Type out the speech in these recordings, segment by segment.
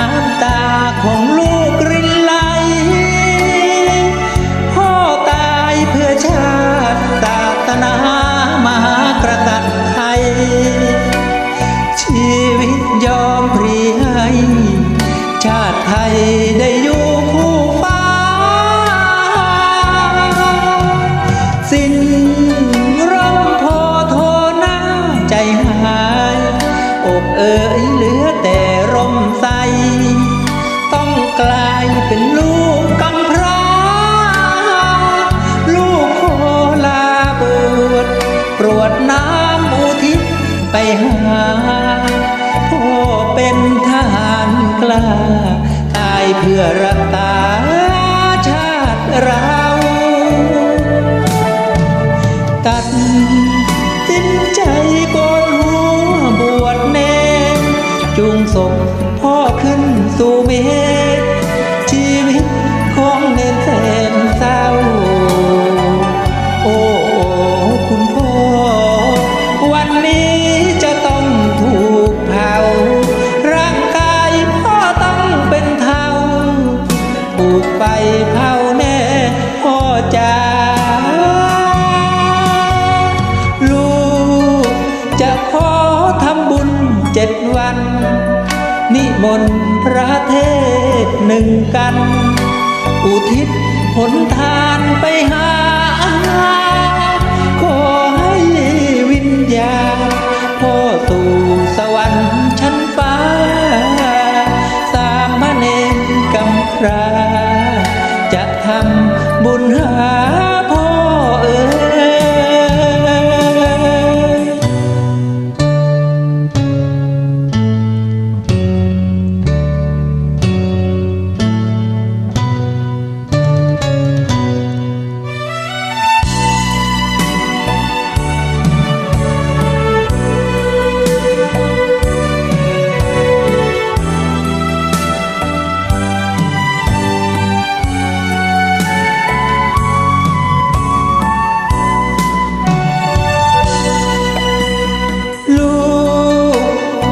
น้ำตาของลูกรินไหล พ่อตายเพื่อชาติศาสนามหากระตันไทย ชีวิตยอมพรีให้ชาติไทยได้อยู่คู่ฟ้า สิ้นร่มพอโทหน้าใจหายอบเอ๋ยหลือ มใส ต้องกลายเป็นลูกกำพร้า ลูกโคลาเบิดปรวดน้ำอุทิศไปหาพ่อเป็นทหารกล้า ตายเพื่อรักษาชาติเราตัด ขึ้นสู่เมฆชีวิตของเนรแสนเศร้า โอ้คุณพ่อ วันนี้จะต้องถูกเผา ร่างกายพ่อต้องเป็นเทาถูกไฟเผา นิมนต์พระเทศหนึ่งกัน อุทิศผลทานไปหา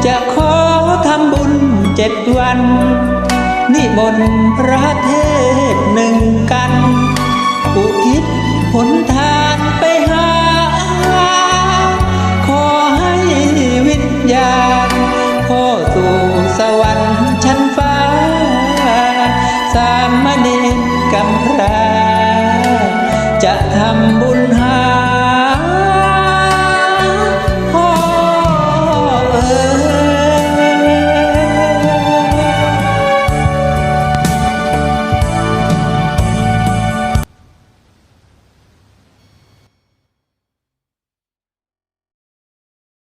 จะขอทำบุญเจ็ดวัน นิมนต์พระเทศหนึ่งกัน อุทิศผลทาง